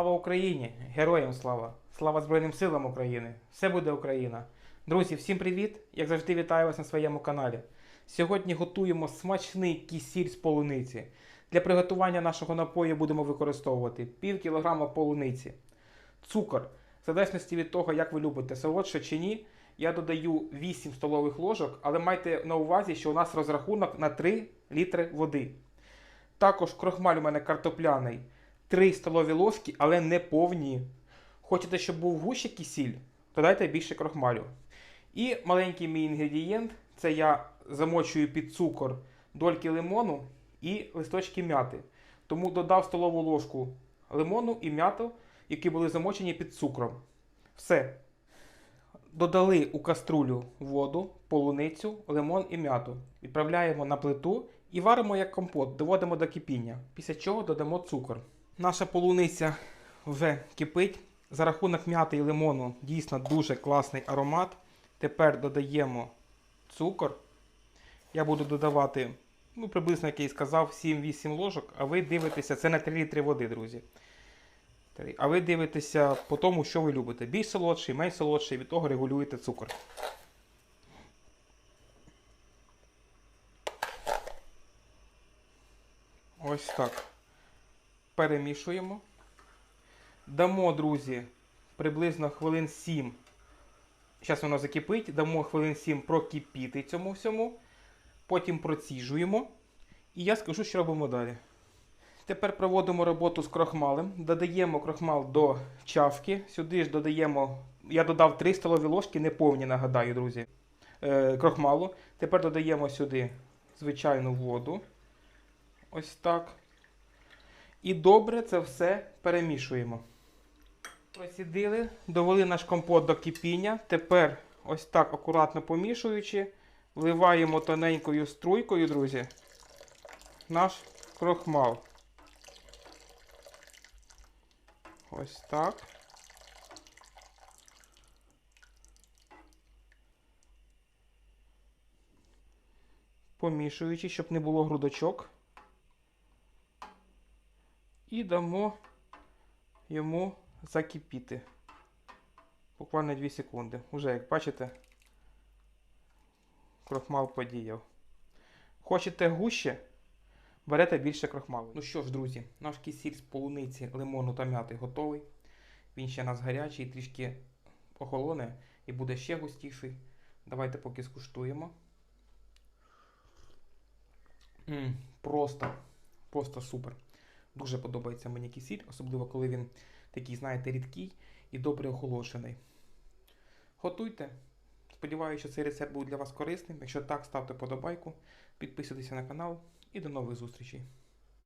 Слава Україні! Героям слава! Слава Збройним силам України! Все буде Україна! Друзі, всім привіт! Як завжди, вітаю вас на своєму каналі. Сьогодні готуємо смачний кисіль з полуниці. Для приготування нашого напою будемо використовувати пів кілограма полуниці, цукор. В залежності від того, як ви любите, солодше чи ні, я додаю 8 столових ложок, але майте на увазі, що у нас розрахунок на 3 літри води. Також крохмаль у мене картопляний 3 столові ложки, але не повні. Хочете, щоб був гуще кисіль, додайте більше крохмалю. І маленький мій інгредієнт це я замочую під цукор дольки лимону і листочки м'яти. Тому додав столову ложку лимону і м'яту, які були замочені під цукром. Все. Додали у каструлю воду, полуницю, лимон і м'яту. Відправляємо на плиту і варимо як компот, доводимо до кипіння. Після чого додамо цукор. Наша полуниця вже кипить. За рахунок м'яти і лимону дійсно дуже класний аромат. Тепер додаємо цукор. Я буду додавати, ну, приблизно, як я і сказав, 7-8 ложок, а ви дивитеся, це на 3 літри води, друзі. А ви дивитеся по тому, що ви любите. Більш солодший, менш солодший, від того регулюєте цукор. Ось так. Перемішуємо. Дамо, друзі, приблизно хвилин 7. Зараз воно закипить, дамо хвилин 7 прокипіти цьому всьому. Потім проціжуємо. І я скажу, що робимо далі. Тепер проводимо роботу з крохмалем. Додаємо крохмал до чавки. Сюди ж додаємо. Я додав 3 столові ложки, неповні, нагадаю, друзі. Е, крохмалу. Тепер додаємо сюди звичайну воду. Ось так. І добре це все перемішуємо. Просідили, довели наш компот до кипіння. Тепер ось так акуратно помішуючи, вливаємо тоненькою струйкою, друзі, наш крохмал. Ось так. Помішуючи, щоб не було грудочок. І дамо йому закипіти. Буквально 2 секунди. Уже, як бачите, крохмал подіяв. Хочете гуще? Берете більше крохмалу. Ну що ж, друзі, наш кисіль з полуниці, лимону та м'яти готовий. Він ще у нас гарячий, трішки охолоне і буде ще густіший. Давайте поки скуштуємо. м просто, просто супер. Дуже подобається мені кисіль, особливо коли він такий, знаєте, рідкий і добре охолоджений. Готуйте. Сподіваюся, що цей рецепт був для вас корисним. Якщо так, ставте подобайку, підписуйтесь на канал і до нових зустрічей.